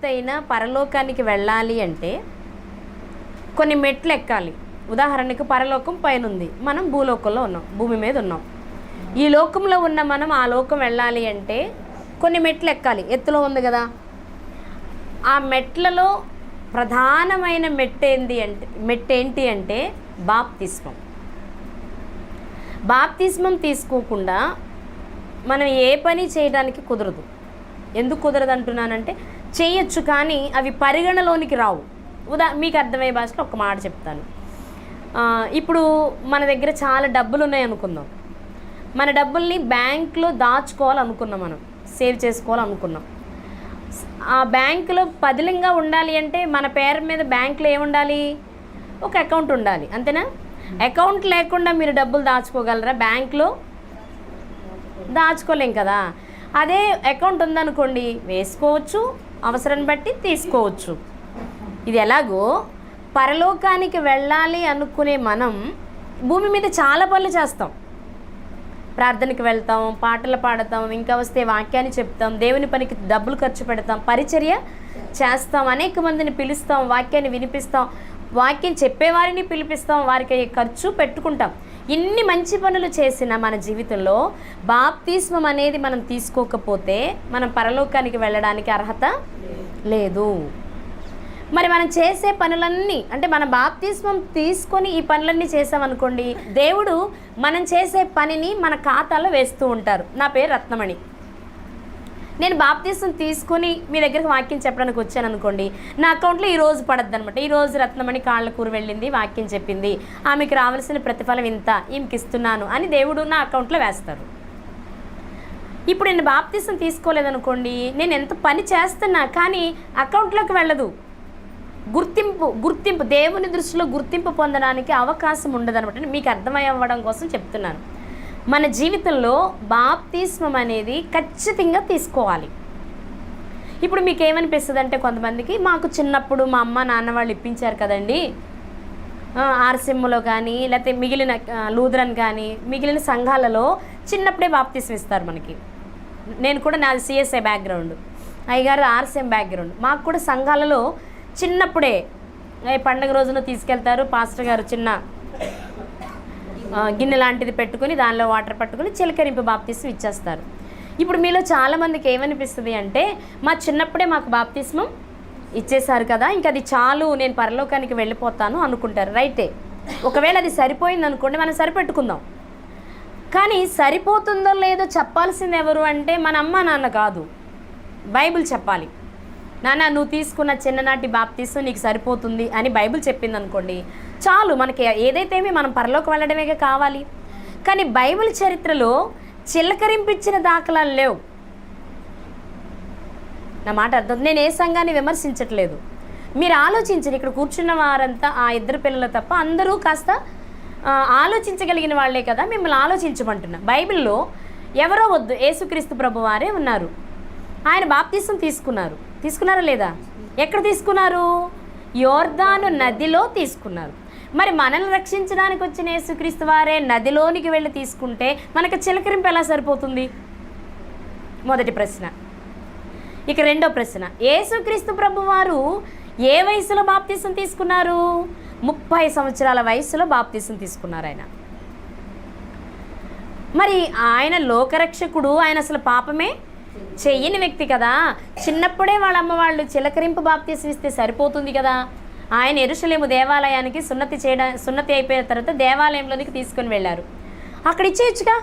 ఎత్తైన పరలోకానికి వెళ్ళాలి అంటే కొన్ని మెట్లు ఎక్కాలి. ఉదాహరణకు పరలోకం పైన ఉంది మనం భూలోకంలో ఉన్నాం. భూమి మీద ఉన్నాం. ఈ లోకంలో ఉన్న మనం ఆ లోకం వెళ్ళాలి అంటే కొన్ని మెట్లు ఎక్కాలి. ఎత్తులో ఉంది కదా. ఆ మెట్లలో ప్రధానమైన మెట్టేంది అంటే మెట్టేంటి అంటే బాప్తిస్మం. బాప్తిస్మం తీసుకోకుండా మనం ఏ పని చేయడానికి కుదరదు. ఎందుకు కుదరదు అంటున్నానంటే చేయొచ్చు కానీ అవి పరిగణలోనికి రావు. ఉదా మీకు అర్థమయ్యే భాషలో ఒక మాట చెప్తాను. ఇప్పుడు మన దగ్గర చాలా డబ్బులు ఉన్నాయి అనుకుందాం. మన డబ్బుల్ని బ్యాంక్లో దాచుకోవాలనుకున్నాం మనం. సేవ్ చేసుకోవాలనుకున్నాం. ఆ బ్యాంకులో పదిలంగా ఉండాలి అంటే మన పేరు మీద బ్యాంకులో ఏముండాలి? ఒక అకౌంట్ ఉండాలి. అంతేనా? అకౌంట్ లేకుండా మీరు డబ్బులు దాచుకోగలరా? బ్యాంక్లో దాచుకోలేం కదా. అదే అకౌంట్ ఉందనుకోండి వేసుకోవచ్చు. అవసరం బట్టి తీసుకోవచ్చు. ఇది ఎలాగో పరలోకానికి వెళ్ళాలి అనుకునే మనం భూమి మీద చాలా పనులు చేస్తాం. ప్రార్థనకి వెళ్తాం పాటలు పాడతాం ఇంకా వస్తే వాక్యాన్ని చెప్తాం దేవుని పనికి డబ్బులు ఖర్చు పెడతాం పరిచర్య చేస్తాం అనేక మందిని పిలుస్తాం వాక్యాన్ని వినిపిస్తాం వాక్యం చెప్పేవారిని పిలిపిస్తాం వారికి ఖర్చు పెట్టుకుంటాం. ఇన్ని మంచి పనులు చేసిన మన జీవితంలో బాప్తిస్మం అనేది మనం తీసుకోకపోతే మనం పరలోకానికి వెళ్ళడానికి అర్హత లేదు. మరి మనం చేసే పనులన్నీ అంటే మన బాప్తిస్మం తీసుకొని ఈ పనులన్నీ చేసామనుకోండి దేవుడు మనం చేసే పనిని మన ఖాతాలో వేస్తూ ఉంటారు. నా పేరు రత్నమణి. నేను బాప్తీసం తీసుకొని మీ దగ్గరికి వాక్యం చెప్పడానికి వచ్చాను అనుకోండి నా అకౌంట్లో ఈ రోజు పడద్దు అనమాట ఈ రోజు రత్నమణి కాళ్ళ కూర వెళ్ళింది వాక్యం చెప్పింది. ఆమెకు రావాల్సిన ప్రతిఫలం ఇంత ఈమెకి ఇస్తున్నాను అని దేవుడు నా అకౌంట్లో వేస్తారు. ఇప్పుడు నేను బాప్తీసం తీసుకోలేదనుకోండి నేను ఎంత పని చేస్తున్నా కానీ అకౌంట్లోకి వెళ్ళదు. గుర్తింపు గుర్తింపు దేవుని దృష్టిలో గుర్తింపు పొందడానికి అవకాశం ఉండదనమాట. మీకు అర్థమై అవ్వడం కోసం చెప్తున్నాను. మన జీవితంలో బాప్తిస్మం అనేది ఖచ్చితంగా తీసుకోవాలి. ఇప్పుడు మీకు ఏమనిపిస్తుంది అంటే కొంతమందికి మాకు చిన్నప్పుడు మా అమ్మ నాన్న వాళ్ళు ఇప్పించారు కదండి. ఆర్సిమ్లో కానీ లేకపోతే మిగిలిన ఆ, లూథరన్ కానీ మిగిలిన సంఘాలలో చిన్నప్పుడే బాప్తిస్మ ఇస్తారు మనకి. నేను కూడా నాది సిఎస్ఐ బ్యాక్గ్రౌండ్. అయ్యగారు ఆర్సిఎం బ్యాక్గ్రౌండ్. మాకు కూడా సంఘాలలో చిన్నప్పుడే పండగ రోజున తీసుకెళ్తారు పాస్టర్ గారు చిన్న గిన్నె లాంటిది పెట్టుకుని దానిలో వాటర్ పట్టుకుని చిలకరింపు బాప్తిస్మం ఇచ్చేస్తారు. ఇప్పుడు మీలో చాలామందికి ఏమనిపిస్తుంది అంటే మా చిన్నప్పుడే మాకు బాప్తిస్మం ఇచ్చేశారు కదా ఇంక అది చాలు నేను పరలోకానికి వెళ్ళిపోతాను అనుకుంటారు. రైటే. ఒకవేళ అది సరిపోయింది అనుకోండి మనం సరిపెట్టుకుందాం. కానీ సరిపోతుందో లేదో చెప్పాల్సింది ఎవరు అంటే మన అమ్మ నాన్న కాదు. బైబిల్ చెప్పాలి. నాన్న నువ్వు తీసుకున్న చిన్ననాటి బాప్తీసం నీకు సరిపోతుంది అని బైబిల్ చెప్పింది అనుకోండి చాలు మనకి ఏదైతేమి మనం పరలోకి వెళ్ళడమే కావాలి. కానీ బైబిల్ చరిత్రలో చిలకరింపించిన దాఖలాలు లేవు. నా మాట అర్థం నేను ఏ సంఘాన్ని విమర్శించట్లేదు. మీరు ఆలోచించండి. ఇక్కడ కూర్చున్న వారంతా ఆ ఇద్దరు పిల్లలు తప్ప అందరూ కాస్త ఆలోచించగలిగిన వాళ్ళే కదా మిమ్మల్ని ఆలోచించమంటున్నా. బైబిల్లో ఎవరో వద్దు యేసుక్రీస్తు ప్రభు వారే ఉన్నారు. ఆయన బాప్తీసం తీసుకున్నారు. తీసుకున్నారా లేదా? ఎక్కడ తీసుకున్నారు? యోర్దాను నదిలో తీసుకున్నారు. మరి మనల్ని రక్షించడానికి వచ్చిన యేసుక్రీస్తు వారే నదిలోనికి వెళ్ళి తీసుకుంటే మనకు చిలకరింపు ఎలా సరిపోతుంది? మొదటి ప్రశ్న. ఇక రెండో ప్రశ్న. యేసుక్రీస్తు ప్రభు వారు ఏ వయసులో బాప్తీసం తీసుకున్నారు? ముప్పై సంవత్సరాల వయసులో బాప్తీసం తీసుకున్నారు ఆయన. మరి ఆయన లోకరక్షకుడు ఆయన అసలు పాపమే చెయ్యని వ్యక్తి కదా. చిన్నప్పుడే వాళ్ళ అమ్మ వాళ్ళు చిలకరింపు బాప్తీసం ఇస్తే సరిపోతుంది కదా. ఆయన ఎరుసలేము దేవాలయానికి సున్నతి చేయడం సున్నతి అయిపోయిన తర్వాత దేవాలయంలోనికి తీసుకుని వెళ్ళారు. అక్కడ ఇచ్చేయచ్చుగా?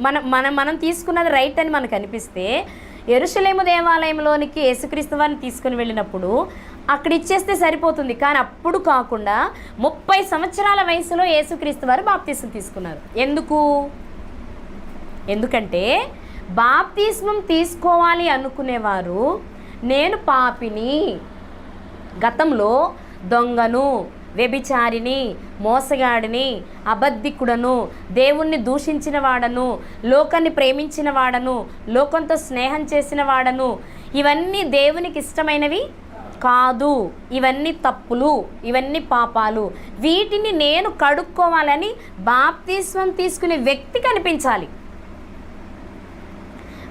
మనం మనం మనం తీసుకున్నది రైట్ అని మనకు అనిపిస్తే ఎరుషలేము దేవాలయంలోనికి యేసుక్రీస్తు వారిని తీసుకుని వెళ్ళినప్పుడు అక్కడ ఇచ్చేస్తే సరిపోతుంది. కానీ అప్పుడు కాకుండా ముప్పై సంవత్సరాల వయసులో యేసుక్రీస్తు వారు బాప్తీసం తీసుకున్నారు. ఎందుకు? ఎందుకంటే బాప్తీస్మం తీసుకోవాలి అనుకునేవారు నేను పాపిని. గతంలో దొంగను వ్యభిచారిని మోసగాడిని అబద్ధికుడను దేవుణ్ణి దూషించిన వాడను లోకాన్ని ప్రేమించిన వాడను లోకంతో స్నేహం చేసిన వాడను. ఇవన్నీ దేవునికి ఇష్టమైనవి కాదు. ఇవన్నీ తప్పులు ఇవన్నీ పాపాలు. వీటిని నేను కడుక్కోవాలని బాప్తిస్వం తీసుకునే వ్యక్తి కనిపించాలి.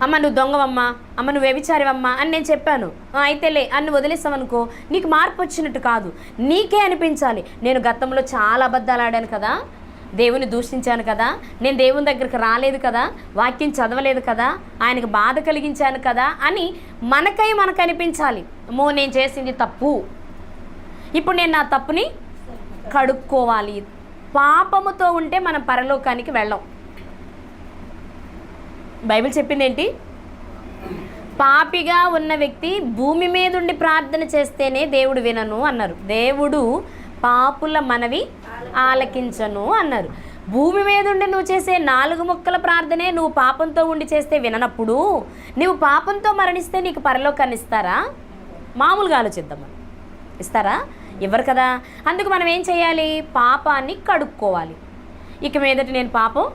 అమ్మ నువ్వు దొంగవమ్మా. అమ్మ నువ్వు వ్యభిచారివమ్మా అని నేను చెప్పాను. అయితేలే అన్ను వదిలేసామనుకో నీకు మార్పు వచ్చినట్టు కాదు. నీకే అనిపించాలి. నేను గతంలో చాలా అబద్ధాలు ఆడాను కదా. దేవుని దూషించాను కదా. నేను దేవుని దగ్గరికి రాలేదు కదా. వాక్యం చదవలేదు కదా. ఆయనకు బాధ కలిగించాను కదా అని మనకై మనకు అనిపించాలి. అమ్మో నేను చేసింది తప్పు. ఇప్పుడు నేను నా తప్పుని కడుక్కోవాలి. పాపముతో ఉంటే మనం పరలోకానికి వెళ్ళం. బైబిల్ చెప్పింది ఏంటి పాపిగా ఉన్న వ్యక్తి భూమి మీద ఉండి ప్రార్థన చేస్తేనే దేవుడు వినను అన్నారు. దేవుడు పాపుల మనవి ఆలకించను అన్నారు. భూమి మీద ఉండి నువ్వు చేసే నాలుగు ముక్కల ప్రార్థనే నువ్వు పాపంతో ఉండి చేస్తే విననప్పుడు నువ్వు పాపంతో మరణిస్తే నీకు పరలోకాన్ని ఇస్తారా? మామూలుగా ఆలోచిద్దాం ఇస్తారా? ఇవ్వరు కదా? అందుకు మనం ఏం చేయాలి? పాపాన్ని కడుక్కోవాలి. ఇక మీదటి నేను పాపం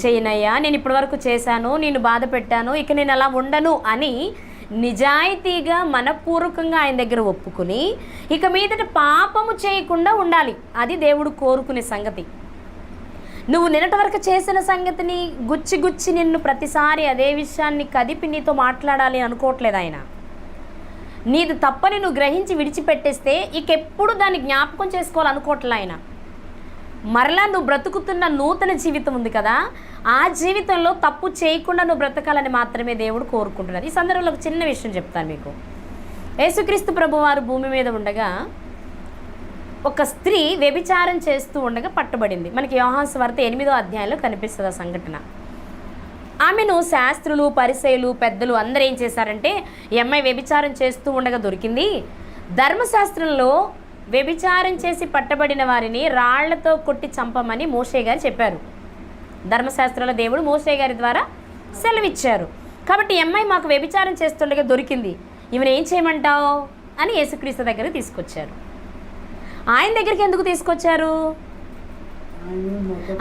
చేయనయ్యా నేను ఇప్పటివరకు చేశాను నేను బాధ పెట్టాను ఇక నేను అలా ఉండను అని నిజాయితీగా మనపూర్వకంగా ఆయన దగ్గర ఒప్పుకుని ఇక మీదట పాపము చేయకుండా ఉండాలి. అది దేవుడు కోరుకునే సంగతి. నువ్వు నిన్నటి వరకు చేసిన సంగతిని గుచ్చి గుచ్చి నిన్ను ప్రతిసారి అదే విషయాన్ని కదిపి నీతో మాట్లాడాలి అనుకోవట్లేదు ఆయన. నీది తప్పని నువ్వు గ్రహించి విడిచిపెట్టేస్తే ఇకెప్పుడు దాన్ని జ్ఞాపకం చేసుకోవాలనుకోవట్లే ఆయన. మరలా నువ్వు బ్రతుకుతున్న నూతన జీవితం ఉంది కదా ఆ జీవితంలో తప్పు చేయకుండా నువ్వు బ్రతకాలని మాత్రమే దేవుడు కోరుకుంటున్నారు ఈ సందర్భంలో ఒక చిన్న విషయం చెప్తాను మీకు. యేసుక్రీస్తు ప్రభువారు భూమి మీద ఉండగా ఒక స్త్రీ వ్యభిచారం చేస్తూ ఉండగా పట్టబడింది. మనకి యోహాన్స్ వార్త ఎనిమిదో అధ్యాయంలో కనిపిస్తుంది ఆ సంఘటన. ఆమెను శాస్త్రులు పరిసయులు పెద్దలు అందరూ ఏం చేశారంటే ఈ అమ్మాయి వ్యభిచారం చేస్తూ ఉండగా దొరికింది. ధర్మశాస్త్రంలో వ్యభిచారం చేసి పట్టబడిన వారిని రాళ్ళతో కొట్టి చంపమని మోషే గారు చెప్పారు. ధర్మశాస్త్రంలో దేవుడు మోసే గారి ద్వారా సెలవిచ్చారు. కాబట్టి అమ్మాయి మాకు వ్యభిచారం చేస్తుండగా దొరికింది. ఈమెను ఏం చేయమంటావు? అని యేసుక్రీస్తు దగ్గరికి తీసుకొచ్చారు. ఆయన దగ్గరికి ఎందుకు తీసుకొచ్చారు?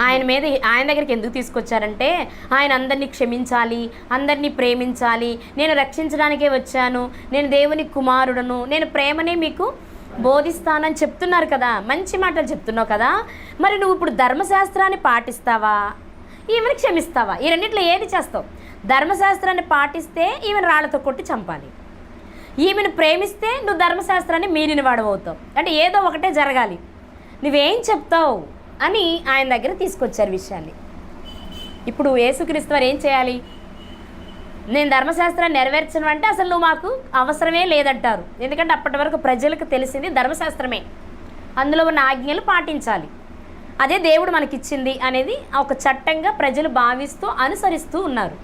ఆయన మీద ఆయన దగ్గరికి ఎందుకు తీసుకొచ్చారంటే ఆయన అందరినీ క్షమించాలి అందరినీ ప్రేమించాలి నేను రక్షించడానికే వచ్చాను నేను దేవుని కుమారుడను నేను ప్రేమనే మీకు బోధిస్తానని చెప్తున్నారు కదా మంచి మాటలు చెప్తున్నావు కదా మరి నువ్వు ఇప్పుడు ధర్మశాస్త్రాన్ని పాటిస్తావా? ఈమెను క్షమిస్తావా? ఈ రెండిట్లో ఏది చేస్తావు? ధర్మశాస్త్రాన్ని పాటిస్తే ఈమెను రాళ్ళతో కొట్టి చంపాలి. ఈమెను ప్రేమిస్తే నువ్వు ధర్మశాస్త్రాన్ని మీరిన వాడవవుతావు అంటే ఏదో ఒకటే జరగాలి. నువ్వేం చెప్తావు అని ఆయన దగ్గర తీసుకొచ్చారు విషయాన్ని. ఇప్పుడు యేసుక్రీస్తు వారు ఏం చేయాలి? నేను ధర్మశాస్త్రాన్ని నెరవేర్చను అంటే అసలు నువ్వు మాకు అవసరమే లేదంటారు. ఎందుకంటే అప్పటి వరకు ప్రజలకు తెలిసింది ధర్మశాస్త్రమే. అందులో ఉన్న ఆజ్ఞలు పాటించాలి. అదే దేవుడు మనకిచ్చింది అనేది ఒక చట్టంగా ప్రజలు భావిస్తూ అనుసరిస్తూ ఉన్నారు.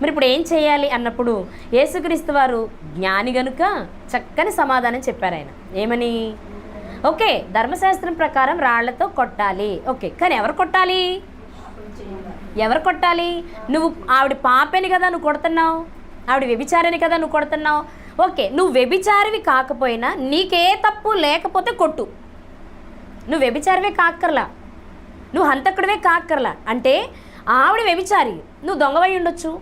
మరి ఇప్పుడు ఏం చేయాలి అన్నప్పుడు యేసుక్రీస్తు వారు జ్ఞాని గనుక చక్కని సమాధానం చెప్పారు ఆయన. ఏమని? ఓకే ధర్మశాస్త్రం ప్రకారం రాళ్ళతో కొట్టాలి. ఓకే కానీ ఎవరు కొట్టాలి? ఎవరు కొట్టాలి? నువ్వు ఆవిడ పాపని కదా నువ్వు కొడుతున్నావు? ఆవిడ వ్యభిచారని కదా నువ్వు కొడుతున్నావు? ఓకే నువ్వు వ్యభిచారివి కాకపోయినా నీకే తప్పు లేకపోతే కొట్టు. నువ్వు వ్యభిచారివే కాక్కర్లా? నువ్వు హంతకుడివే కాక్కర్లా? అంటే ఆవిడ వ్యభిచారి నువ్వు దొంగవై ఉండొచ్చు.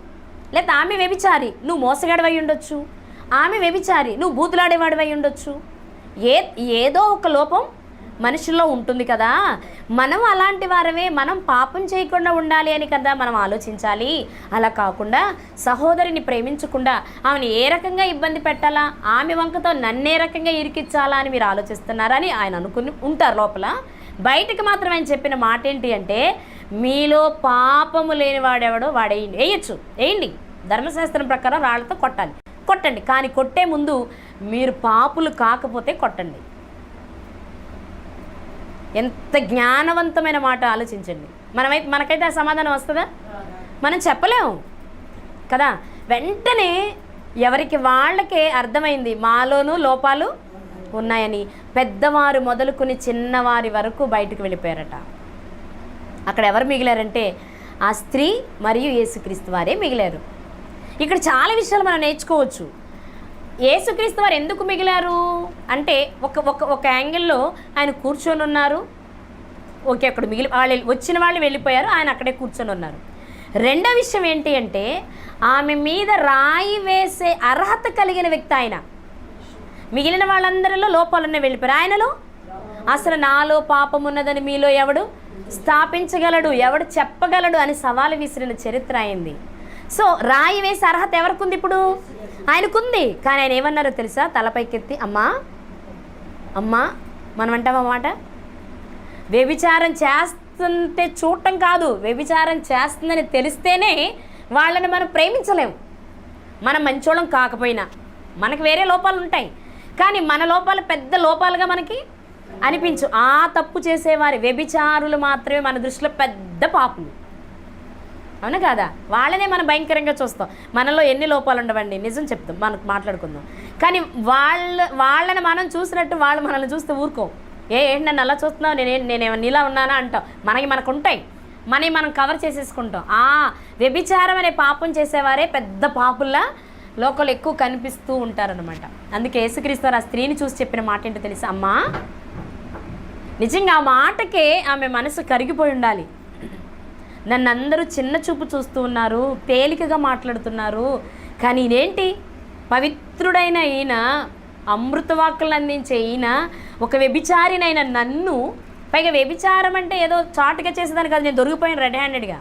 లేదా ఆమె వ్యభిచారి నువ్వు మోసగాడివై ఉండొచ్చు. ఆమె వ్యభిచారి నువ్వు బూతులాడేవాడివై ఉండొచ్చు. ఏ ఏదో ఒక లోపం మనుషుల్లో ఉంటుంది కదా. మనం అలాంటి వారమే మనం పాపం చేయకుండా ఉండాలి అని కదా మనం ఆలోచించాలి. అలా కాకుండా సహోదరిని ప్రేమించకుండా ఆమెను ఏ రకంగా ఇబ్బంది పెట్టాలా ఆమె వంకతో నన్నే రకంగా ఇరికిచ్చాలా అని మీరు ఆలోచిస్తున్నారని ఆయన అనుకుని ఉంటారు లోపల. బయటకు మాత్రం ఆయన చెప్పిన మాట ఏంటి అంటే మీలో పాపము లేనివాడెవడో వాడేయండి వేయచ్చు వేయండి. ధర్మశాస్త్రం ప్రకారం రాళ్ళతో కొట్టాలి. కొట్టండి. కానీ కొట్టే ముందు మీరు పాపులు కాకపోతే కొట్టండి. ఎంత జ్ఞానవంతమైన మాట ఆలోచించండి. మనమైతే మనకైతే ఆ సమాధానం వస్తుందా? మనం చెప్పలేము. కదా? వెంటనే ఎవరికి వాళ్ళకే అర్థమైంది మాలోనూ లోపాలు ఉన్నాయని. పెద్దవారు మొదలుకుని చిన్నవారి వరకు బయటకు వెళ్ళిపోయారట. అక్కడ ఎవరు మిగిలారంటే ఆ స్త్రీ మరియు యేసుక్రీస్తు వారే మిగిలారు. ఇక్కడ చాలా విషయాలు మనం నేర్చుకోవచ్చు. యేసుక్రీస్తు వారు ఎందుకు మిగిలారు? అంటే ఒక ఒక ఒక యాంగిల్లో ఆయన కూర్చొని ఉన్నారు. ఓకే అక్కడ మిగిలి వాళ్ళు వచ్చిన వాళ్ళు వెళ్ళిపోయారు ఆయన అక్కడే కూర్చొని ఉన్నారు. రెండో విషయం ఏంటి అంటే ఆమె మీద రాయి వేసే అర్హత కలిగిన వ్యక్తి ఆయన. మిగిలిన వాళ్ళందరిలో లోపాలున్న వెళ్ళిపోయారు. ఆయనలో? అసలు నాలో పాపం ఉన్నదని మీలో ఎవడు స్థాపించగలడు ఎవడు చెప్పగలడు అని సవాలు విసిరిన చరిత్ర అయింది. సో రాయి వేసే అర్హత ఎవరికి ఉంది ఇప్పుడు? ఆయనకుంది. కానీ ఆయన ఏమన్నారో తెలుసా? తలపైకెత్తి అమ్మా అమ్మా మనం అంటామన్నమాట వ్యభిచారం చేస్తుంటే చూడటం కాదు. వ్యభిచారం చేస్తుందని తెలిస్తేనే వాళ్ళని మనం ప్రేమించలేము మనం మంచోళం కాకపోయినా. మనకు వేరే లోపాలు ఉంటాయి. కానీ మన లోపాలు పెద్ద లోపాలుగా మనకి అనిపించు. ఆ తప్పు చేసేవారి వ్యభిచారులు మాత్రమే మన దృష్టిలో పెద్ద పాపులు అవునా కాదా? వాళ్ళనే మనం భయంకరంగా చూస్తాం. మనలో ఎన్ని లోపాలు ఉండవండి? నిజం చెప్తాం. మనకు మాట్లాడుకుందాం. కానీ వాళ్ళ వాళ్ళని మనం చూసినట్టు వాళ్ళు మనల్ని చూస్తే ఊరుకోం. ఏ ఏంటి నన్ను అలా చూస్తున్నావు? నేనే నేనేమన్నా నీలా ఉన్నానా అంటాం. మనకి మనకు ఉంటాయి మనకి మనం కవర్ చేసేసుకుంటాం. ఆ వ్యభిచారం అనే పాపం చేసేవారే పెద్ద పాపుల్లా లోకలు ఎక్కువ కనిపిస్తూ ఉంటారనమాట అందుకే యేసుక్రీస్తు ఆ స్త్రీని చూసి చెప్పిన మాట ఏంటో తెలుసా? అమ్మా నిజంగా ఆ మాటకే ఆమె మనసు కరిగిపోయి ఉండాలి. నన్ను అందరూ చిన్న చూపు చూస్తూ ఉన్నారు తేలికగా మాట్లాడుతున్నారు. కానీ ఇదేంటి? పవిత్రుడైన ఈయన అమృతవాక్కులు అందించే ఈయన ఒక వ్యభిచారినైన నన్ను పైగా వ్యభిచారం అంటే ఏదో చాటుగా చేసేదాన్ని కాదు నేను దొరికిపోయాను రెడ్ హ్యాండెడ్గా.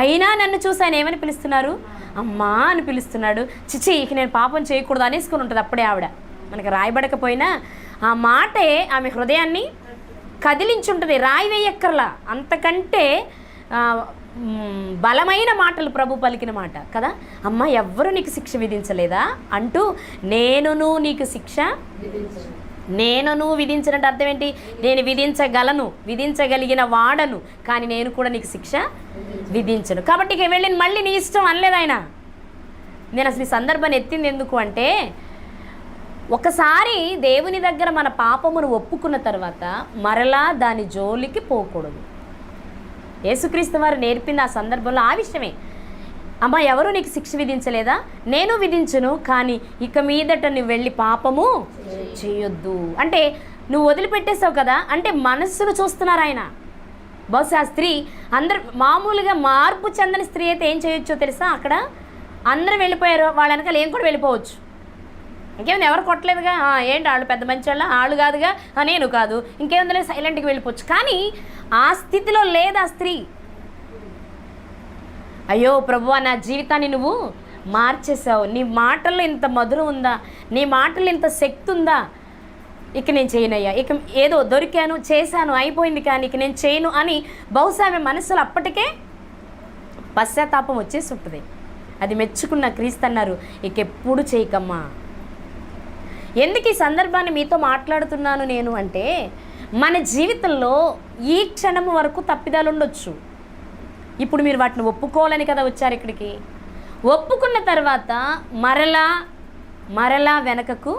అయినా నన్ను చూసి ఆయన ఏమని పిలుస్తున్నారు? అమ్మా అని పిలుస్తున్నాడు. చిచి ఇక నేను పాపం చేయకూడదు అనేసుకుని ఉంటుంది అప్పుడే ఆవిడ. మనకి రాయబడకపోయినా ఆ మాటే ఆమె హృదయాన్ని కదిలించుంటుంది రాయి వేయక్కర్లా అంతకంటే బలమైన మాటలు ప్రభు పలికిన మాట కదా? అమ్మ ఎవ్వరు నీకు శిక్ష విధించలేదా? అంటూ నేనును నీకు శిక్ష నేను నువ్వు విధించినట్టు అర్థం ఏంటి? నేను విధించగలను విధించగలిగిన వాడను కానీ నేను కూడా నీకు శిక్ష విధించను. కాబట్టి ఇక వెళ్ళి మళ్ళీ నీ ఇష్టం అనలేదు ఆయన. నేను అసలు ఈ సందర్భాన్ని ఎత్తింది ఎందుకు అంటే ఒకసారి దేవుని దగ్గర మన పాపమును ఒప్పుకున్న తర్వాత మరలా దాని జోలికి పోకూడదు. యేసుక్రీస్తు వారు నేర్పింది ఆ సందర్భంలో ఆ విషయమే. అమ్మ ఎవరు నీకు శిక్ష విధించలేదా? నేను విధించును కానీ ఇక మీదట నువ్వు వెళ్ళి పాపము చేయొద్దు. అంటే నువ్వు వదిలిపెట్టేసావు కదా? అంటే మనస్సును చూస్తున్నారు ఆయన. బహుశా స్త్రీ అందరు మామూలుగా మార్పు చెందని స్త్రీ అయితే ఏం చేయొచ్చో తెలుసా అక్కడ? అందరూ వెళ్ళిపోయారు వాళ్ళ వెనకాల ఏం కూడా వెళ్ళిపోవచ్చు. ఇంకేమైనా ఎవరు కొట్టలేదుగా? ఏంటి వాళ్ళు పెద్ద మంచి వాళ్ళ వాళ్ళు కాదుగా నేను కాదు. ఇంకేముందలే సైలెంట్కి వెళ్ళిపోవచ్చు. కానీ ఆ స్థితిలో లేదు ఆ స్త్రీ? అయ్యో ప్రభువా నా జీవితాన్ని నువ్వు మార్చేసావు నీ మాటల్లో ఇంత మధురం ఉందా? నీ మాటల్లో ఇంత శక్తి ఉందా? ఇక నేను చేయనయ్యా. ఇక ఏదో దొరికాను చేశాను అయిపోయింది కానీ ఇక నేను చేయను అని బహుశా ఆమె మనసులో అప్పటికే పశ్చాత్తాపం వచ్చేసి ఉంటుంది. అది మెచ్చుకున్న క్రీస్తు అన్నారు. ఇక ఎప్పుడు చేయకమ్మా? ఎందుకు ఈ సందర్భాన్ని మీతో మాట్లాడుతున్నాను నేను అంటే మన జీవితంలో ఈ క్షణం వరకు తప్పిదాలు ఉండొచ్చు. ఇప్పుడు మీరు వాటిని ఒప్పుకోవాలని కదా వచ్చారు ఇక్కడికి. ఒప్పుకున్న తర్వాత మరలా మరలా వెనకకు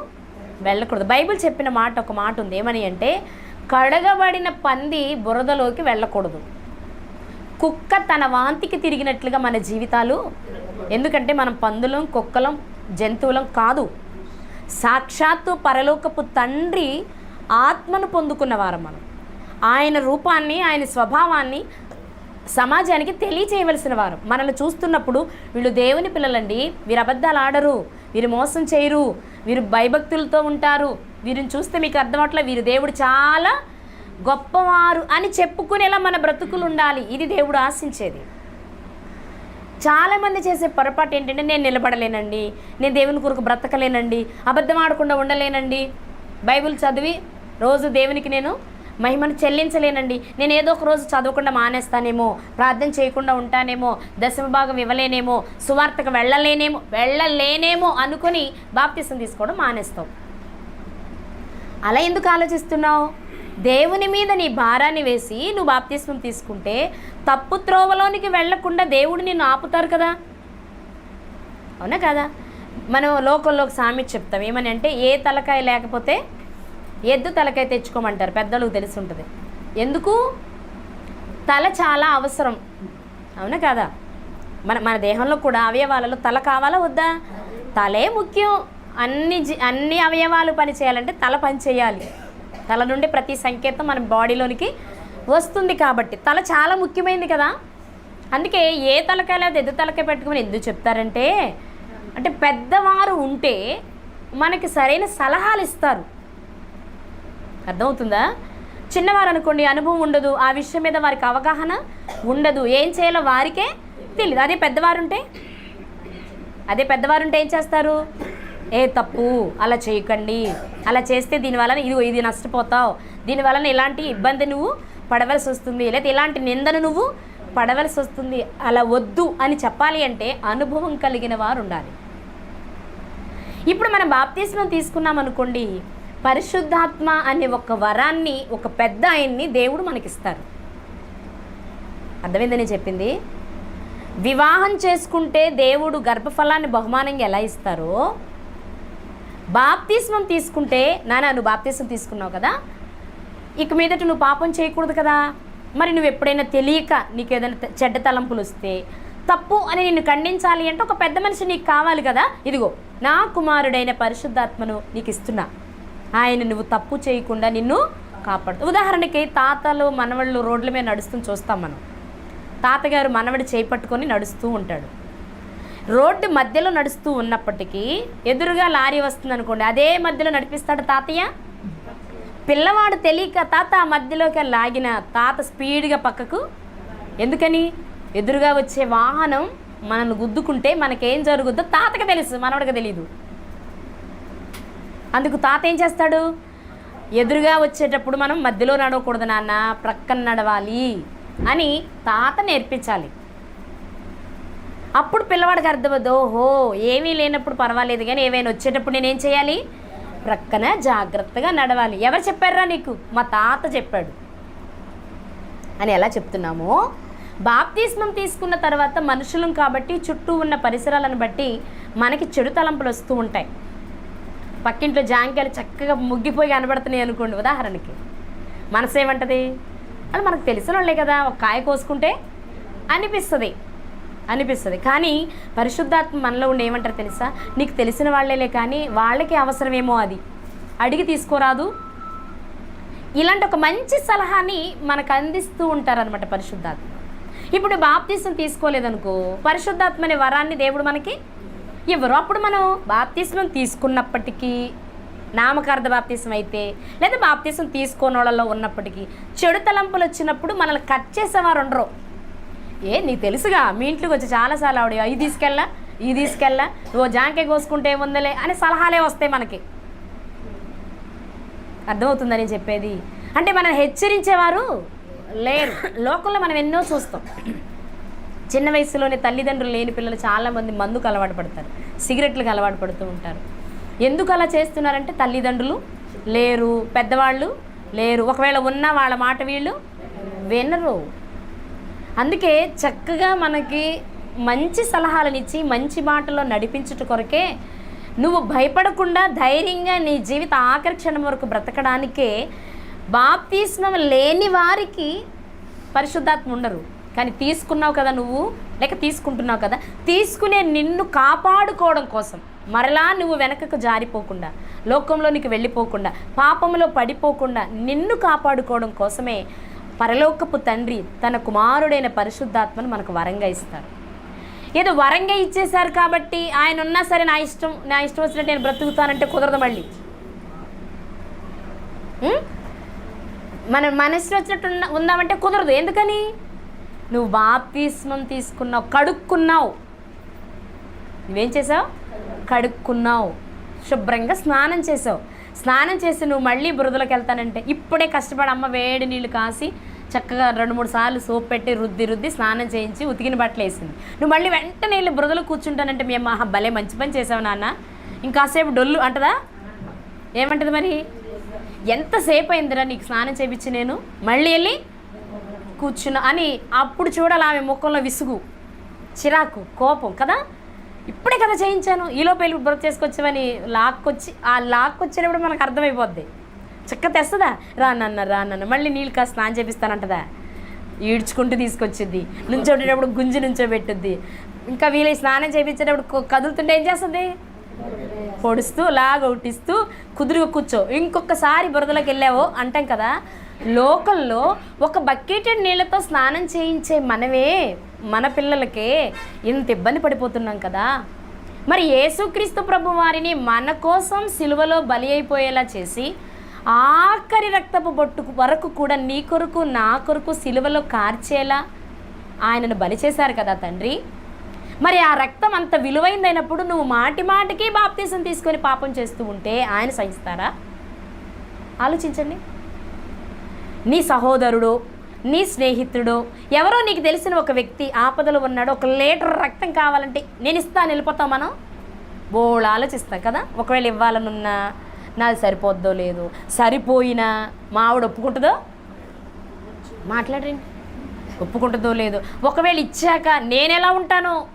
వెళ్ళకూడదు. బైబిల్ చెప్పిన మాట ఒక మాట ఉంది. ఏమని అంటే కడగబడిన పంది బురదలోకి వెళ్ళకూడదు. కుక్క తన వాంతికి తిరిగినట్లుగా మన జీవితాలు ఎందుకంటే మనం పందులం కుక్కలం జంతువులం కాదు. సాక్షాత్తు పరలోకపు తండ్రి ఆత్మను పొందుకున్నవారం మనం. ఆయన రూపాన్ని ఆయన స్వభావాన్ని సమాజానికి తెలియచేయవలసిన వారు. మనల్ని చూస్తున్నప్పుడు వీళ్ళు దేవుని పిల్లలండి. వీరు అబద్ధాలు ఆడరు. వీరు మోసం చేయరు. వీరు భయభక్తులతో ఉంటారు. వీరిని చూస్తే మీకు అర్థమవట్లే వీరు దేవుడు చాలా గొప్పవారు అని చెప్పుకునేలా మన బ్రతుకులు ఉండాలి. ఇది దేవుడు ఆశించేది. చాలామంది చేసే పొరపాటు ఏంటంటే నేను నిలబడలేనండి. నేను దేవుని కొరకు బ్రతకలేనండి. అబద్ధం ఆడకుండా ఉండలేనండి. బైబిల్ చదివి రోజు దేవునికి నేను మహిమను చెల్లించలేనండి. నేను ఏదో ఒక రోజు చదవకుండా మానేస్తానేమో ప్రార్థన చేయకుండా ఉంటానేమో దశమ భాగం ఇవ్వలేనేమో సువార్తకు వెళ్ళలేనేమో వెళ్ళలేనేమో అనుకుని బాప్తిసం తీసుకోవడం మానేస్తాం. అలా ఎందుకు ఆలోచిస్తున్నావు? దేవుని మీద నీ భారాన్ని వేసి నువ్వు బాప్తిస్మం తీసుకుంటే తప్పు త్రోవలోనికి వెళ్ళకుండా దేవుడు నిన్ను ఆపుతారు కదా? అవునా కదా? మనం లోకల్లో ఒక సామెత చెప్తాం. ఏమని అంటే ఏ తలకాయ లేకపోతే ఎద్దు తలకాయ తెచ్చుకోమంటారు. పెద్దలకు తెలిసి ఉంటుంది. ఎందుకు? తల చాలా అవసరం. అవునా కదా? మన మన దేహంలో కూడా అవయవాలలో తల కావాలా వద్దా? తలే ముఖ్యం. అన్ని జీ- అన్ని అవయవాలు పని చేయాలంటే తల పని చేయాలి తల నుండి ప్రతి సంకేతం మన బాడీలోనికి వస్తుంది కాబట్టి. తల చాలా ముఖ్యమైనది కదా. అందుకే ఏ తలకాయ లేదు ఎదు తలకాయ పెట్టుకుని ఎందుకు చెప్తారంటే అంటే పెద్దవారు ఉంటే మనకి సరైన సలహాలు ఇస్తారు. అర్థమవుతుందా? చిన్నవారు అనుకోండి అనుభవం ఉండదు. ఆ విషయం మీద వారికి అవగాహన ఉండదు. ఏం చేయాలో వారికే తెలియదు అదే పెద్దవారు ఉంటే? అదే పెద్దవారు ఉంటే ఏం చేస్తారు? ఏ తప్పు? అలా చేయకండి. అలా చేస్తే దీనివలన ఇది ఇది నష్టపోతావు. దీనివలన ఎలాంటి ఇబ్బంది నువ్వు పడవలసి వస్తుంది? లేదా ఇలాంటి నిందను నువ్వు పడవలసి వస్తుంది? అలా వద్దు అని చెప్పాలి అంటే అనుభవం కలిగిన వారు ఉండాలి. ఇప్పుడు మనం బాప్తిస్మం తీసుకున్నాం అనుకోండి. పరిశుద్ధాత్మ అనే ఒక వరాన్ని ఒక పెద్ద ఆయన్ని దేవుడు మనకిస్తారు. అర్థమైందని చెప్పింది? వివాహం చేసుకుంటే దేవుడు గర్భఫలాన్ని బహుమానంగా ఎలా ఇస్తారో బాప్తిస్మం తీసుకుంటే నాన్న నువ్వు బాప్తిస్మం తీసుకున్నావు కదా? ఇక మీదట నువ్వు పాపం చేయకూడదు కదా? మరి నువ్వు ఎప్పుడైనా తెలియక నీకు ఏదైనా చెడ్డ తలంపులు వస్తే తప్పు అని నిన్ను ఖండించాలి అంటే ఒక పెద్ద మనిషి నీకు కావాలి కదా? ఇదిగో నా కుమారుడైన పరిశుద్ధాత్మను నీకు ఇస్తున్నా. ఆయన నువ్వు తప్పు చేయకుండా నిన్ను కాపాడు. ఉదాహరణకి తాతలు మనవళ్ళు రోడ్ల మీద నడుస్తూ చూస్తాం మనం. తాతగారు మనవడి చేపట్టుకొని నడుస్తూ ఉంటాడు. రోడ్డు మధ్యలో నడుస్తూ ఉన్నప్పటికీ ఎదురుగా లారీ వస్తుంది అనుకోండి అదే మధ్యలో నడిపిస్తాడు తాతయ్య? పిల్లవాడు తెలియక తాత ఆ మధ్యలోకి లాగిన తాత స్పీడ్గా పక్కకు. ఎందుకని? ఎదురుగా వచ్చే వాహనం మనల్ని గుద్దుకుంటే మనకేం జరుగుద్దో తాతకు తెలుసు మనవడికి తెలియదు అందుకు తాత ఏం చేస్తాడు? ఎదురుగా వచ్చేటప్పుడు మనం మధ్యలో నడవకూడదు నాన్న ప్రక్కన నడవాలి అని తాత నేర్పించాలి. అప్పుడు పిల్లవాడికి అర్థమవుతుంది ఓహో ఏమీ లేనప్పుడు పర్వాలేదు కానీ ఏమైనా వచ్చేటప్పుడు నేనేం చేయాలి? ప్రక్కన జాగ్రత్తగా నడవాలి. ఎవరు చెప్పారా నీకు? మా తాత చెప్పాడు. అని ఎలా చెప్తున్నామో? బాప్తిస్మం తీసుకున్న తర్వాత మనుషులం కాబట్టి చుట్టూ ఉన్న పరిసరాలను బట్టి మనకి చెడు తలంపులు వస్తూ ఉంటాయి. పక్కింట్లో జాంకాయలు చక్కగా ముగ్గిపోయి కనబడుతున్నాయి అనుకోండి ఉదాహరణకి. మనసు ఏమంటది అది మనకు తెలిసిన వాళ్ళే కదా ఒక కాయ కోసుకుంటే అనిపిస్తుంది. అనిపిస్తుంది. కానీ పరిశుద్ధాత్మ మనలో ఉండి ఏమంటారు తెలుసా? నీకు తెలిసిన వాళ్ళేలే కానీ వాళ్ళకి అవసరమేమో అది. అడిగి తీసుకోరాదు. ఇలాంటి ఒక మంచి సలహాని మనకు అందిస్తూ ఉంటారనమాట పరిశుద్ధాత్మ. ఇప్పుడు బాప్తీసం తీసుకోలేదనుకో పరిశుద్ధాత్మ అనే వరాన్ని దేవుడు మనకి ఇవ్వరు. అప్పుడు మనం బాప్తీసం తీసుకున్నప్పటికీ నామకార్థ బాప్తీసం అయితే లేదా బాప్తీసం తీసుకోని వాళ్ళలో ఉన్నప్పటికీ చెడు తలంపులు వచ్చినప్పుడు మనల్ని కట్ చేసేవారు ఉండరు. ఏ నీకు తెలుసుగా మీ ఇంట్లోకి వచ్చి చాలాసార్లు ఆవిడ ఇది తీసుకెళ్ళా ఇది తీసుకెళ్ళా ఓ జాంకే కోసుకుంటే ఏముందలే అనే సలహాలే వస్తాయి మనకి. అర్థమవుతుందని చెప్పేది? అంటే మనం హెచ్చరించేవారు లేరు. లోకంలో మనం ఎన్నో చూస్తాం. చిన్న వయసులోనే తల్లిదండ్రులు లేని పిల్లలు చాలామంది మందుకు అలవాటు పడతారు. సిగరెట్లకు అలవాటు పడుతూ ఉంటారు. ఎందుకు అలా చేస్తున్నారంటే తల్లిదండ్రులు లేరు పెద్దవాళ్ళు లేరు. ఒకవేళ ఉన్న వాళ్ళ మాట వీళ్ళు వినరు. అందుకే చక్కగా మనకి మంచి సలహాలనిచ్చి మంచి మాటలో నడిపించుట కొరకే నువ్వు భయపడకుండా ధైర్యంగా నీ జీవిత ఆకర్షణ వరకు బ్రతకడానికే బాప్తీస్మం లేని వారికి పరిశుద్ధాత్మ ఉండరు. కానీ తీసుకున్నావు కదా నువ్వు లేక తీసుకుంటున్నావు కదా తీసుకునే నిన్ను కాపాడుకోవడం కోసం మరలా నువ్వు వెనకకు జారిపోకుండా లోకంలోనికి వెళ్ళిపోకుండా పాపంలో పడిపోకుండా నిన్ను కాపాడుకోవడం కోసమే పరలోకపు తండ్రి తన కుమారుడైన పరిశుద్ధాత్మను మనకు వరంగా ఇస్తారు ఏదో వరంగా ఇచ్చేశారు కాబట్టి ఆయన ఉన్నా సరే నా ఇష్టం నా ఇష్టం వచ్చినట్టు నేను బ్రతుకుతానంటే కుదరదు మళ్ళీ. మన మనం మనసులో వచ్చినట్టు ఉన్న ఉందామంటే కుదరదు. ఎందుకని? నువ్వు బాప్తిస్మం తీసుకున్నావు కడుక్కున్నావు. నువ్వేం చేసావు? కడుక్కున్నావు. శుభ్రంగా స్నానం చేసావు. స్నానం చేసి నువ్వు మళ్ళీ బురదలోకి వెళ్తానంటే ఇప్పుడే కష్టపడి అమ్మ వేడి నీళ్ళు కాసి చక్కగా రెండు మూడు సార్లు సోప్ పెట్టి రుద్ది రుద్ది స్నానం చేయించి ఉతికిన బట్టలు వేసింది. నువ్వు మళ్ళీ వెంటనే వెళ్ళి బురదలో కూర్చుంటానంటే మేము మహా భలే మంచి పని చేసావు నాన్న. ఇంకాసేపు డొల్లు అంటదా? ఏమంటది మరి? ఎంతసేపు అయిందిరా నీకు స్నానం చేయించి నేను? మళ్ళీ వెళ్ళి కూర్చున్నా అని అప్పుడు చూడాలి ఆమె ముఖంలో విసుగు చిరాకు కోపం కదా? ఇప్పుడే కదా చేయించాను. ఈలో పెళ్ళి బ్రత చేసుకొచ్చామని లాక్కొచ్చి ఆ లాక్కొచ్చినప్పుడు మనకు అర్థమైపోద్ది. చక్క తెస్తుందా? రానన్న రానన్న మళ్ళీ నీళ్ళు కాస్త స్నానం చేపిస్తానంటదా? ఈడ్చుకుంటూ తీసుకొచ్చిద్ది. నుంచోటేటప్పుడు గుంజి నుంచోబెట్టుద్ది. ఇంకా వీళ్ళ స్నానం చేయించేటప్పుడు కదులుతుంటే ఏం చేస్తుంది? పొడుస్తూ లాగ ఉట్టిస్తూ కుదురుగా కూర్చో. ఇంకొకసారి బురదలోకి వెళ్ళావో అంటాం కదా లోకల్లో ఒక బకెటెడ్ నీళ్ళతో స్నానం చేయించే మనమే మన పిల్లలకే ఇంత ఇబ్బంది పడిపోతున్నాం కదా. మరి యేసుక్రీస్తు ప్రభు వారిని మన కోసం సిలువలో బలి అయిపోయేలా చేసి ఆఖరి రక్తపు బొట్టు వరకు కూడా నీ కొరకు నా కొరకు సిలువలో కార్చేలా ఆయనను బలి చేశారు కదా తండ్రి. మరి ఆ రక్తం అంత విలువైందైనప్పుడు నువ్వు మాటి మాటికి బాప్తీసం తీసుకొని పాపం చేస్తూ ఉంటే ఆయన సహిస్తారా? ఆలోచించండి. నీ సహోదరుడు నీ స్నేహితుడు. ఎవరో నీకు తెలిసిన ఒక వ్యక్తి ఆపదలో ఉన్నాడు. ఒక లీటర్ రక్తం కావాలంటే నేను ఇస్తాను వెళ్ళిపోతాం మనం. బోళ ఆలోచిస్తాం కదా. ఒకవేళ ఇవ్వాలనున్నా నాది సరిపోద్దో లేదు సరిపోయినా మా ఆవిడ ఒప్పుకుంటుందో? మాట్లాడండి. ఒప్పుకుంటుందో లేదు. ఒకవేళ ఇచ్చాక నేను ఎలా ఉంటానో?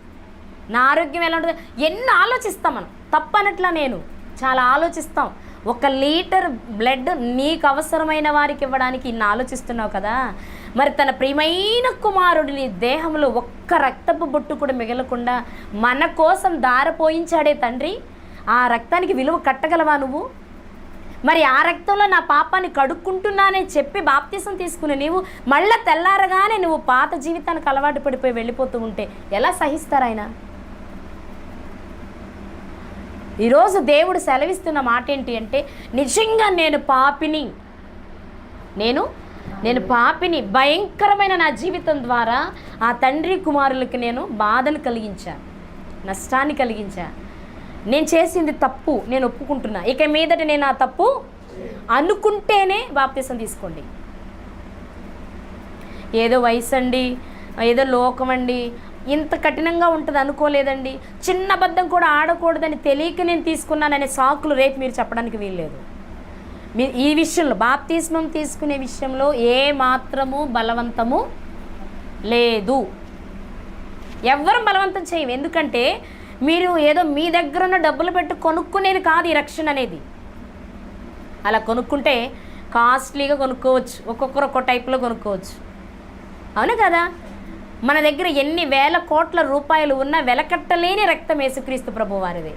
నా ఆరోగ్యం ఎలా ఉంటుందో. ఎన్ని ఆలోచిస్తాం మనం. తప్పనట్లా నేను చాలా ఆలోచిస్తాం. ఒక లీటర్ బ్లడ్ నీకు అవసరమైన వారికి ఇవ్వడానికి ఇన్ని ఆలోచిస్తున్నావు కదా. మరి తన ప్రియమైన కుమారుడిని దేహంలో ఒక్క రక్తపు బొట్టు కూడా మిగలకుండా మన కోసం దారపోయించాడే తండ్రి. ఆ రక్తానికి విలువ కట్టగలవా నువ్వు? మరి ఆ రక్తంలో నా పాపాన్ని కడుక్కుంటున్నానని చెప్పి బాప్తీసం తీసుకుని నీవు మళ్ళా తెల్లారగానే నువ్వు పాత జీవితానికి అలవాటు పడిపోయి వెళ్ళిపోతూ ఉంటే ఎలా సహిస్తారు ఆయన? ఈరోజు దేవుడు సెలవిస్తున్న మాట ఏంటి అంటే నిజంగా నేను పాపిని. నేను నేను పాపిని భయంకరమైన నా జీవితం ద్వారా ఆ తండ్రి కుమారులకు నేను బాధను కలిగించా నష్టాన్ని కలిగించా. నేను చేసింది తప్పు నేను ఒప్పుకుంటున్నా. ఇక మీదట నేను ఆ తప్పు అనుకుంటేనే బాప్తీసం తీసుకోండి. ఏదో వయసు అండి ఏదో లోకం అండి ఇంత కఠినంగా ఉంటుంది అనుకోలేదండి. చిన్న అబద్ధం కూడా ఆడకూడదని తెలియక నేను తీసుకున్నాననే సాకులు రేపు మీరు చెప్పడానికి వీల్లేదు. మీ ఈ విషయంలో బాప్తిస్మం తీసుకునే విషయంలో ఏ మాత్రము బలవంతము లేదు. ఎవ్వరం బలవంతం చేయం ఎందుకంటే మీరు ఏదో మీ దగ్గర ఉన్న డబ్బులు పెట్టి కొనుక్కునేది కాదు ఈ రక్షణ అనేది. అలా కొనుక్కుంటే కాస్ట్లీగా కొనుక్కోవచ్చు. ఒక్కొక్కరు ఒక్కో టైప్లో కొనుక్కోవచ్చు. అవును కదా? మన దగ్గర ఎన్ని వేల కోట్ల రూపాయలు ఉన్నా వెలకట్టలేని రక్తం యేసుక్రీస్తు ప్రభు వారిది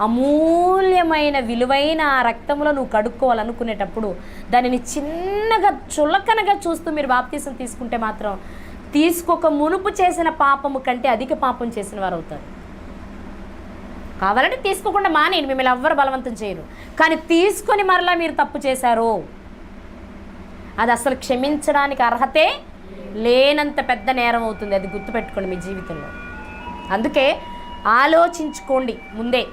అమూల్యమైన విలువైన ఆ రక్తంలో నువ్వు కడుక్కోవాలనుకునేటప్పుడు దానిని చిన్నగా చులకనగా చూస్తూ మీరు బాప్తీసం తీసుకుంటే మాత్రం తీసుకోక మునుపు చేసిన పాపము కంటే అధిక పాపం చేసిన వారు అవుతారు. కావాలంటే తీసుకోకుండా మానేయండి మిమ్మల్ని ఎవ్వరు బలవంతం చేయరు. కానీ తీసుకొని మరలా మీరు తప్పు చేశారు అది అసలు క్షమించడానికి అర్హతే లేనంత పెద్ద నేరం అవుతుంది. అది గుర్తుపెట్టుకోండి మీ జీవితంలో. అందుకే ఆలోచించుకోండి ముందే.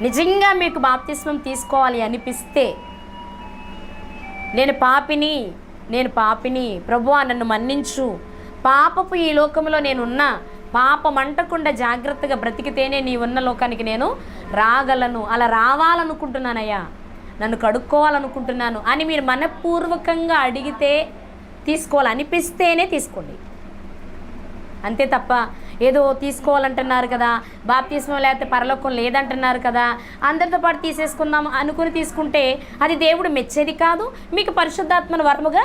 నిజంగా మీకు బాప్తిస్మం తీసుకోవాలి అనిపిస్తే నేను పాపిని నేను పాపిని ప్రభువా నన్ను మన్నించు. పాపపు ఈ లోకంలో నేనున్నా పాపం అంటకుండా జాగ్రత్తగా బ్రతికితేనే నీ ఉన్న లోకానికి నేను రాగలను అలా రావాలనుకుంటున్నానయ్యా. నన్ను కడుక్కోవాలనుకుంటున్నాను అని మీరు మనపూర్వకంగా అడిగితే తీసుకోవాలనిపిస్తేనే తీసుకోండి. అంతే తప్ప ఏదో తీసుకోవాలంటున్నారు కదా బాప్తిస్మం లేకపోతే పరలోకం లేదంటున్నారు కదా అందరితో పాటు తీసేసుకుందాం అనుకుని తీసుకుంటే అది దేవుడు మెచ్చేది కాదు మీకు పరిశుద్ధాత్మను వరముగా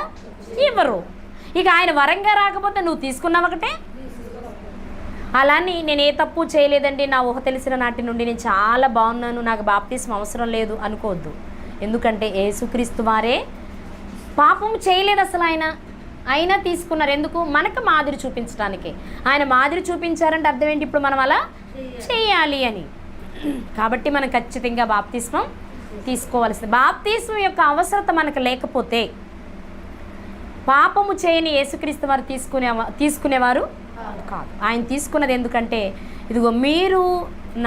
ఇవ్వరు. ఇక ఆయన వరంగా రాకపోతే నువ్వు తీసుకున్నావు ఒకటే? అలాని నేను ఏ తప్పు చేయలేదండి నా ఊహ తెలిసిన నాటి నుండి నేను చాలా బాగున్నాను నాకు బాప్తిస్మం అవసరం లేదు అనుకోవద్దు. ఎందుకంటే యేసుక్రీస్తు వారే పాపం చేయలేదు అసలు ఆయన. అయినా తీసుకున్నారు. ఎందుకు? మనకు మాదిరి చూపించడానికి. ఆయన మాదిరి చూపించారంటే అర్థం ఏంటి? ఇప్పుడు మనం అలా చేయాలి అని. కాబట్టి మనం ఖచ్చితంగా బాప్తిస్మం తీసుకోవాల్సింది. బాప్తిస్మం యొక్క అవసరత మనకు లేకపోతే పాపము చేయని యేసుక్రీస్తు వారు తీసుకునే తీసుకునేవారు కాదు. ఆయన తీసుకున్నది ఎందుకంటే ఇదిగో మీరు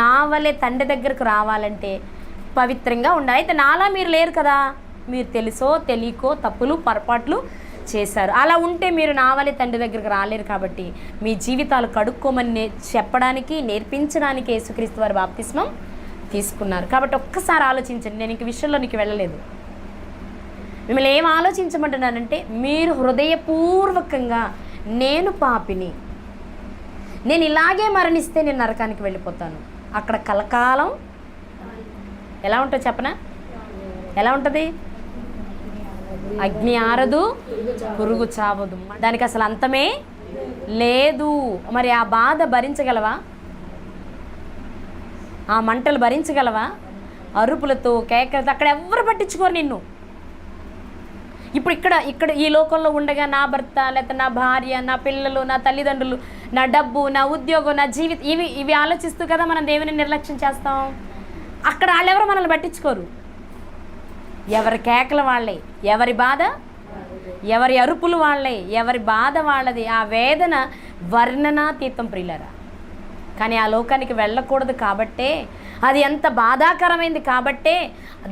నా వలె తండ్రి దగ్గరకు రావాలంటే పవిత్రంగా ఉండాలి. అయితే నాలా మీరు లేరు కదా. మీరు తెలుసో తెలియకో తప్పులు పొరపాట్లు చేశారు. అలా ఉంటే మీరు నావలి తండ్రి దగ్గరికి రాలేరు కాబట్టి మీ జీవితాలు కడుక్కోమని చెప్పడానికి నేర్పించడానికి యేసుక్రీస్తు వారి బాప్తిస్మం తీసుకున్నారు. కాబట్టి ఒక్కసారి ఆలోచించండి. నేను ఇంక విషయంలోనికి వెళ్ళలేదు. మిమ్మల్ని ఏం ఆలోచించమంటున్నానంటే మీరు హృదయపూర్వకంగా నేను పాపిని నేను ఇలాగే మరణిస్తే నేను నరకానికి వెళ్ళిపోతాను. అక్కడ కలకాలం ఎలా ఉంటుంది చెప్పనా? ఎలా ఉంటుంది? అగ్ని ఆరదు పురుగు చావదు. దానికి అసలు అంతమే లేదు. మరి ఆ బాధ భరించగలవా? ఆ మంటలు భరించగలవా? అరుపులతో కేకలతో అక్కడ ఎవ్వరు పట్టించుకోరు నిన్ను. ఇప్పుడు ఇక్కడ ఇక్కడ ఈ లోకంలో ఉండగా నా భర్త లేకపోతే నా భార్య నా పిల్లలు నా తల్లిదండ్రులు నా డబ్బు నా ఉద్యోగం నా జీవితం ఇవి ఇవి ఆలోచిస్తూ కదా మనం దేవుని నిర్లక్ష్యం చేస్తాం. అక్కడ వాళ్ళెవరో మనల్ని పట్టించుకోరు? ఎవరి కేకలు వాళ్ళే ఎవరి బాధ? ఎవరి అరుపులు వాళ్ళే ఎవరి బాధ వాళ్ళది? ఆ వేదన వర్ణనాతీతం ప్రియులరా. కానీ ఆ లోకానికి వెళ్ళకూడదు కాబట్టే అది ఎంత బాధాకరమైంది కాబట్టే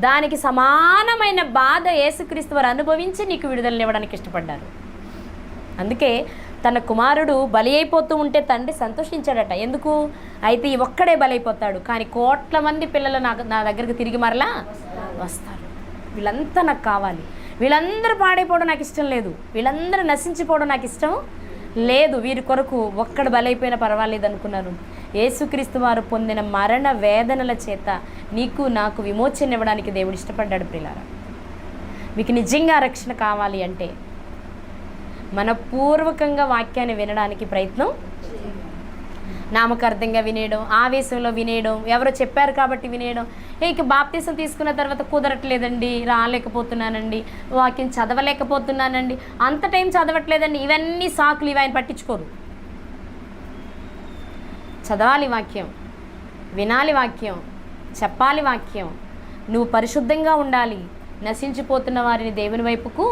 దానికి సమానమైన బాధ యేసుక్రీస్తు వారు అనుభవించి నీకు విడుదలనివ్వడానికి ఇష్టపడ్డారు. అందుకే తన కుమారుడు బలి అయిపోతూ ఉంటే తండ్రి సంతోషించాడట. ఎందుకు? అయితే ఒక్కడే బలైపోతాడు కానీ కోట్ల మంది పిల్లలు నాకు నా దగ్గరకు తిరిగి మరలా వస్తారు. వీళ్ళంతా నాకు కావాలి. వీళ్ళందరూ పాడైపోవడం నాకు ఇష్టం లేదు. వీళ్ళందరూ నశించిపోవడం నాకు ఇష్టం లేదు. వీరి కొరకు ఒక్కడు బలైపోయినా పర్వాలేదు అనుకున్నారు. యేసుక్రీస్తు వారు పొందిన మరణ వేదనల చేత నీకు నాకు విమోచన ఇవ్వడానికి దేవుడు ఇష్టపడ్డాడు ప్రిలారా మీకు నిజంగా రక్షణ కావాలి అంటే మనపూర్వకంగా వాక్యాన్ని వినడానికి ప్రయత్నం నామకార్థంగా వినేయడం ఆవేశంలో వినేయడం ఎవరో చెప్పారు కాబట్టి వినేయడం. ఇక బాప్తీసం తీసుకున్న తర్వాత కుదరట్లేదండి రాలేకపోతున్నానండి వాక్యం చదవలేకపోతున్నానండి. అంత టైం చదవట్లేదండి ఇవన్నీ సాకులు ఇవి ఆయన పట్టించుకోరు. చదవాలి వాక్యం వినాలి వాక్యం చెప్పాలి వాక్యం. నువ్వు పరిశుద్ధంగా ఉండాలి నశించిపోతున్న వారిని దేవుని వైపుకు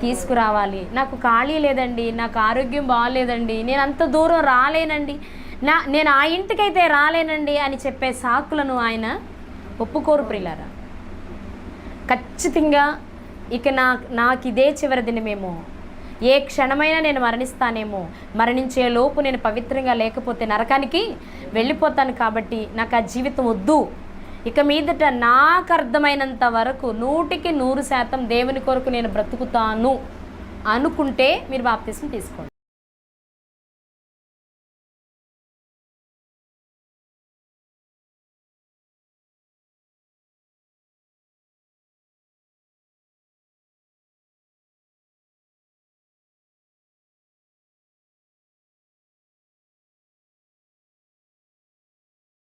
తీసుకురావాలి. నాకు ఖాళీ లేదండి నాకు ఆరోగ్యం బాగాలేదండి నేను అంత దూరం రాలేనండి. నా నేను ఆ ఇంటికైతే రాలేనండి అని చెప్పే సాకులను ఆయన ఒప్పుకోరు ప్రిలారా ఖచ్చితంగా ఇక నా నాకు ఇదే చివరి దినమేమో. ఏ క్షణమైనా నేను మరణిస్తానేమో. మరణించే లోపు నేను పవిత్రంగా లేకపోతే నరకానికి వెళ్ళిపోతాను కాబట్టి నాకు ఆ జీవితం వద్దు. ఇక మీదట నాకు అర్థమైనంత వరకు నూటికి నూరు శాతం దేవుని కొరకు నేను బ్రతుకుతాను అనుకుంటే మీరు బాప్తీసం తీసుకోండి.